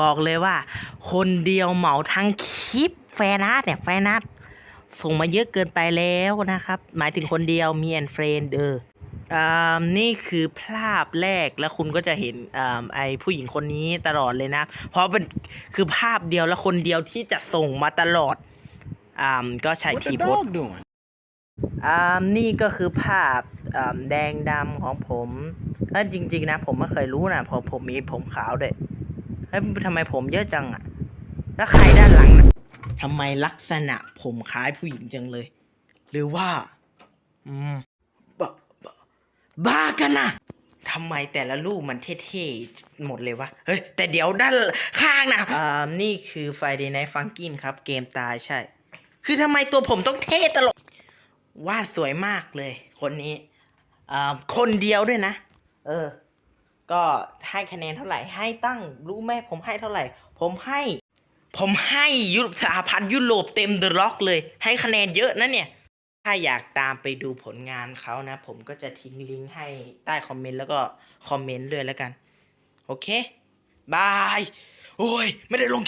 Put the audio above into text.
บอกเลยว่า คนเดียวเหมาทั้งคลิปแฟนอาร์ตเนี่ยแฟนอาร์ตส่งมาเยอะเกินไปแล้วนะครับ หมายถึงคนเดียวมีแอนเฟรนเดออ่านี่คือภาพแรกแล้วคุณก็จะเห็นอ่าไอผู้หญิงคนนี้ตลอดเลยนะ เพราะเป็นคือภาพเดียวและคนเดียวที่จะส่งมาตลอดอ่าก็ใช้ What ที the โพส dog doing? อ่านี่ก็คือภาพอ่าแดงดำของผมเอ้ยจริง ๆ นะ ผมไม่เคยรู้นะเพอผมมีผมขาวด้วย เฮ้ยทำไมผมเยอะจังอะแล้วใครด้านหลังนะทำไมลักษณะผมคล้ายผู้หญิงจังเลย หรือว่า อืมบ้าบ้าบ้ากันนะทำไมแต่ละรูปมันเท่ๆ หมดเลยวะ เฮ้ย แต่เดี๋ยวด้านข้างนะอ่านี่คือ Friday Night Funkin' ครับ เกมตายใช่ คือทำไมตัวผมต้องเท่ตลอดวาดสวยมากเลย คนนี้อ่าคนเดียวด้วยนะ เออ ก็ให้คะแนนเท่าไหร่ ให้ตั้งรู้ไหมผมให้เท่าไหร่ ผมให้ ผมให้ยุสหพันธ์ยุโรปเต็มเดอะล็อกเลย ให้คะแนนเยอะนะเนี่ย ถ้าอยากตามไปดูผลงานเขานะ ผมก็จะทิ้งลิงก์ให้ใต้คอมเมนต์แล้วก็คอมเมนต์ด้วยแล้วกัน โอเค บาย โอ้ย ไม่ได้ลง